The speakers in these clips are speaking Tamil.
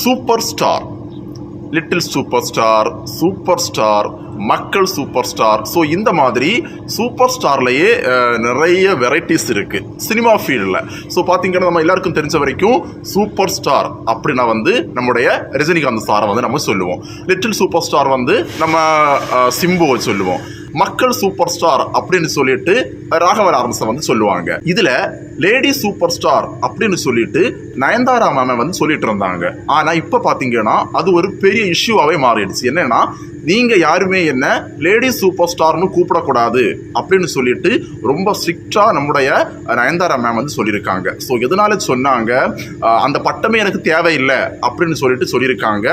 Super star little super star super star மக்கள் சூப்பர் ஸ்டார் ஸோ இந்த மாதிரி சூப்பர் ஸ்டார்லேயே நிறைய வெரைட்டிஸ் இருக்குது சினிமா ஃபீல்டில் ஸோ பார்த்தீங்கன்னா நம்ம எல்லாருக்கும் தெரிஞ்ச வரைக்கும் சூப்பர் ஸ்டார் அப்படின்னா வந்து நம்முடைய ரஜினிகாந்த் சாரை வந்து நம்ம சொல்லுவோம். லிட்டில் சூப்பர் ஸ்டார் வந்து நம்ம சிம்புவை சொல்லுவோம். மக்கள் சூப்பர் ஸ்டார் அப்படின்னு சொல்லிட்டு ராகவர் லாரன்ஸை வந்து சொல்லுவாங்க. இதுல லேடி சூப்பர் ஸ்டார் அப்படின்னு சொல்லிட்டு நயன்தாரா மேம வந்து சொல்லிட்டு இருந்தாங்க. ஆனா இப்ப பாத்தீங்கன்னா அது ஒரு பெரிய இஷ்யூவாவே மாறிடுச்சு. என்னன்னா நீங்க யாருமே என்ன லேடி சூப்பர் ஸ்டார்னு கூப்பிடக்கூடாது அப்படின்னு சொல்லிட்டு ரொம்ப ஸ்ட்ரிக்டா நம்முடைய நயன்தாரா மேம் வந்து சொல்லியிருக்காங்க. ஸோ எதனால சொன்னாங்க? அந்த பட்டமே எனக்கு தேவையில்லை அப்படின்னு சொல்லிட்டு சொல்லியிருக்காங்க.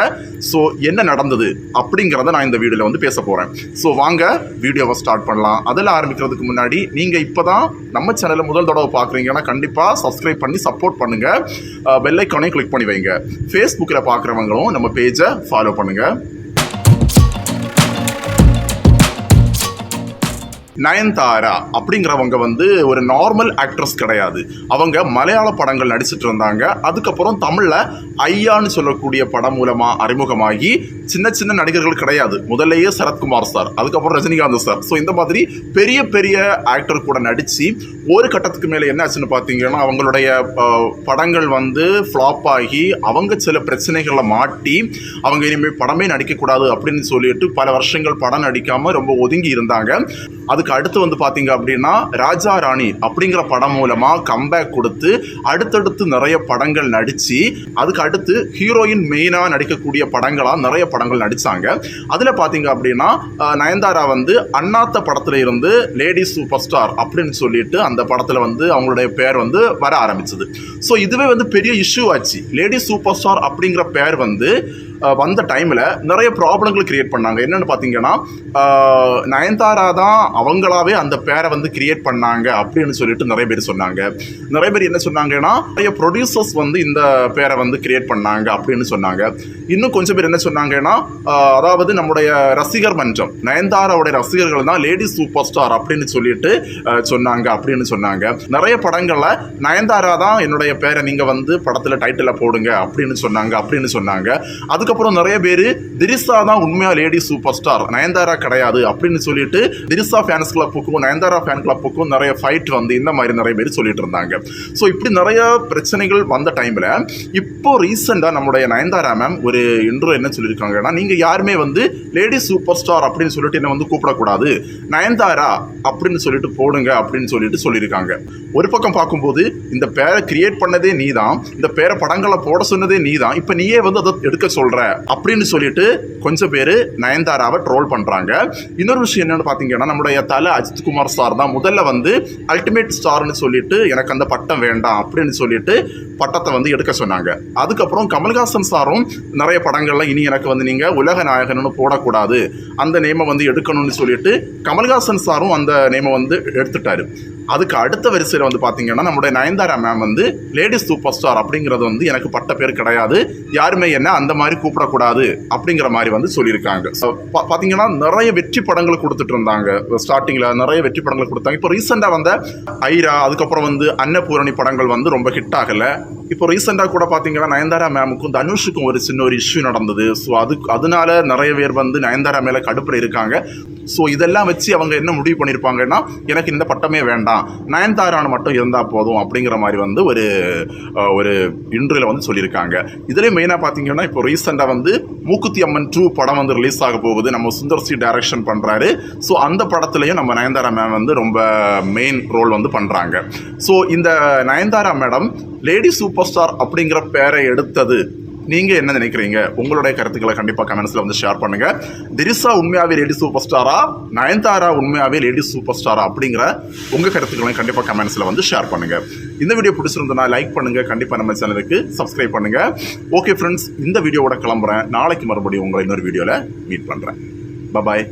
ஸோ என்ன நடந்தது அப்படிங்கிறத நான் இந்த வீடியோவில் வந்து பேச போகிறேன் ஸோ வாங்க வீடியோவை ஸ்டார்ட் பண்ணலாம். அதில் ஆரம்பிக்கிறதுக்கு முன்னாடி நீங்கள் இப்போ தான் நம்ம சேனலை முதல் தடவை பார்க்குறீங்கன்னா கண்டிப்பாக சப்ஸ்கிரைப் பண்ணி சப்போர்ட் பண்ணுங்கள் பெல் கிளிக் பண்ணி வைங்க. ஃபேஸ்புக்கில் பார்க்குறவங்களும் நம்ம பேஜை ஃபாலோ பண்ணுங்கள் நயன்தாரா அப்படிங்கிறவங்க வந்து ஒரு நார்மல் ஆக்ட்ரஸ் கிடையாது. அவங்க மலையாள படங்கள் நடிச்சிட்டு இருந்தாங்க. அதுக்கப்புறம் தமிழில் ஐயான்னு சொல்லக்கூடிய படம் மூலமாக அறிமுகமாகி சின்ன சின்ன நடிகர்கள் கிடையாது. முதல்லையே சரத்குமார் சார் அதுக்கப்புறம் ரஜினிகாந்த் சார் ஸோ இந்த மாதிரி பெரிய பெரிய ஆக்டர் கூட நடித்து ஒரு கட்டத்துக்கு மேலே என்ன ஆச்சுன்னு பார்த்தீங்கன்னா அவங்களுடைய படங்கள் வந்து ஃப்ளாப் ஆகி அவங்க சில பிரச்சனைகளில் மாட்டி அவங்க இனிமேல் படமே நடிக்கக்கூடாது அப்படின்னு சொல்லிட்டு பல வருஷங்கள் படம் நடிக்காமல் ரொம்ப ஒதுங்கி இருந்தாங்க. அதுக்கு அடுத்து வந்து பார்த்தீங்க அப்படின்னா ராஜா ராணி அப்படிங்கிற படம் மூலமாக கம்பேக் கொடுத்து அடுத்தடுத்து நிறைய படங்கள் நடித்து அதுக்கு அடுத்து ஹீரோயின் மெயினாக நடிக்கக்கூடிய படங்களாக நிறைய படங்கள் நடித்தாங்க அதில் பார்த்தீங்க அப்படின்னா நயன்தாரா வந்து அண்ணாத்த படத்தில் இருந்து லேடி சூப்பர் ஸ்டார் அப்படின்னு சொல்லிட்டு அந்த படத்தில் வந்து அவங்களுடைய பேர் வந்து வர ஆரம்பிச்சது. ஸோ இதுவே வந்து பெரிய இஷ்யூ ஆச்சு. லேடி சூப்பர் ஸ்டார் அப்படிங்கிற பேர் வந்து வந்த டைமில் நிறைய ப்ராப்ளங்கள் கிரியேட் பண்ணாங்க. என்னென்னு பார்த்தீங்கன்னா நயன்தாரா தான் அவங்க அவங்களாவே அந்த பேரை வந்து கிரியேட் பண்ணாங்க அப்படின்னு சொல்லிட்டு நிறைய பேர் சொன்னாங்க. நிறைய பேர் என்ன சொன்னாங்கன்னா நிறைய ப்ரொடியூசர்ஸ் வந்து இந்த பேரை வந்து கிரியேட் பண்ணாங்க அப்படின்னு சொன்னாங்க. இன்னும் கொஞ்சம் பேர் என்ன சொன்னாங்கன்னா அதாவது நம்முடைய ரசிகர் மன்றம் நயன்தாராவுடைய ரசிகர்கள் தான் லேடி சூப்பர் ஸ்டார் அப்படின்னு சொல்லிட்டு சொன்னாங்க அப்படின்னு சொன்னாங்க. நிறைய படங்களில் நயன்தாரா தான் என்னுடைய பேரை நீங்கள் வந்து படத்தில் டைட்டிலில் போடுங்க அப்படின்னு சொன்னாங்க அப்படின்னு சொன்னாங்க. அதுக்கப்புறம் நிறைய பேர் திரிசா தான் உண்மையாக லேடி சூப்பர் ஸ்டார் நயன்தாரா கிடையாது அப்படின்னு சொல்லிட்டு திரிசா ஃபேன்ஸ் கிளப்புக்கும் நயன்தாரா ஃபேன் கிளப்புக்கும் நிறைய ஃபைட் வந்து இந்த மாதிரி நிறைய பேர் சொல்லிட்டு இருந்தாங்க. ஸோ இப்படி நிறைய பிரச்சனைகள் வந்த டைமில் இப்போ ரீசெண்டாக நம்முடைய நயன்தாரா மேம் ஒரு இன்ட்ரோ என்ன சொல்லியிருக்காங்கன்னா நீங்கள் யாருமே வந்து லேடி சூப்பர் ஸ்டார் அப்படின்னு சொல்லிட்டு என்ன வந்து கூப்பிடக்கூடாது. நயன்தாரா அப்படின்னு சொல்லிட்டு போடுங்க அப்படின்னு சொல்லிட்டு சொல்லியிருக்காங்க. ஒரு பக்கம் பார்க்கும்போது இந்த பேரை கிரியேட் பண்ணதே நீ தான் இந்த பேரை படங்களை போட சொன்னதே நீ தான் இப்போ நீயே வந்து அதை எடுக்க சொல்ற அப்படின்னு சொல்லிட்டு கொஞ்சம் பேர் நயன்தாராவை ட்ரோல் பண்ணுறாங்க இன்னொரு விஷயம் என்னென்னு பார்த்தீங்கன்னா நம்முடைய தலை அஜித்குமார் சார் தான். முதல்ல வந்து அல்டிமேட் ஸ்டார்னு சொல்லிட்டு எனக்கு அந்த பட்டம் வேண்டாம் அப்படின்னு சொல்லிட்டு பட்டத்தை வந்து எடுக்க சொன்னாங்க. அதுக்கப்புறம் கமல்ஹாசன் சாரும் நிறைய படங்கள்லாம் இனி எனக்கு வந்து நீங்கள் உலக நாயகன்னு போடக்கூடாது. அந்த நேமை வந்து எடுக்கணும்னு சொல்லிட்டு கமல்ஹாசன் சாரும் அந்த நேமை வந்து எடுத்துட்டாரு. அதுக்கு அடுத்த வரிசையில் வந்து பார்த்தீங்கன்னா நம்முடைய நயன்தாரா மேம் வந்து லேடிஸ் சூப்பர் ஸ்டார் அப்படிங்கிறது வந்து எனக்கு பட்ட பேர் கிடையாது. யாருமே என்ன அந்த மாதிரி கூப்பிடக்கூடாது அப்படிங்கிற மாதிரி வந்து சொல்லியிருக்காங்க. ஸோ பார்த்தீங்கன்னா நிறைய வெற்றி படங்கள் கொடுத்துட்டு இருந்தாங்க. ஸ்டார்டிங்கில் நிறைய வெற்றி படங்கள் கொடுத்தாங்க. இப்போ ரீசெண்டாக வந்த ஐரா அதுக்கப்புறம் வந்து அன்னபூரணி படங்கள் வந்து ரொம்ப ஹிட் ஆகலை. இப்போ ரீசெண்டாக கூட பார்த்தீங்கன்னா நயன்தாரா மேமுக்கும் தனுஷுக்கும் ஒரு சின்ன ஒரு இஷ்யூ நடந்தது. ஸோ அது அதனால நிறைய பேர் வந்து நயன்தாரா மேலே கடுப்பில் இருக்காங்க. ஸோ இதெல்லாம் வச்சு அவங்க என்ன முடிவு பண்ணியிருப்பாங்கன்னா எனக்கு இந்த பட்டமே வேண்டாம். நயன்தாரான்னு மட்டும் இருந்தால் போதும் அப்படிங்கிற மாதிரி வந்து ஒரு ஒரு இன்டர்வியூல வந்து சொல்லியிருக்காங்க. இதுலேயும் மெயினாக பார்த்தீங்கன்னா இப்போ ரீசெண்டாக வந்து மூக்குத்தி அம்மன் டூ படம் வந்து ரிலீஸ் ஆக போகுது. நம்ம சுந்தர் சி டைரக்ஷன் பண்ணுறாரு ஸோ அந்த படத்துலையும் நம்ம நயன்தாரா மேம் வந்து ரொம்ப மெயின் ரோல் வந்து பண்ணுறாங்க ஸோ இந்த Nayanthara madam lady super star அப்படிங்கிற பேரை எடுத்தது. நீங்கள் என்ன நினைக்கிறீங்க? உங்களுடைய கருத்துக்களை கண்டிப்பாக கமெண்ட்ஸில் வந்து ஷேர் பண்ணுங்கள் திரிசா உண்மையாகவே லேடி சூப்பர் ஸ்டாரா நயன்தாரா உண்மையாகவே லேடி சூப்பர் ஸ்டாரா அப்படிங்கிற உங்கள் கருத்துக்களையும் கண்டிப்பாக கமெண்ட்ஸில் வந்து ஷேர் பண்ணுங்கள் இந்த வீடியோ பிடிச்சிருந்தனா லைக் பண்ணுங்கள் கண்டிப்பாக நம்ம சேனலுக்கு சப்ஸ்கிரைப் பண்ணுங்கள் ஓகே ஃப்ரெண்ட்ஸ் இந்த வீடியோவோட கிளம்புறேன். நாளைக்கு மறுபடியும் உங்களை இன்னொரு வீடியோவில் மீட் பண்ணுறேன் பபாய்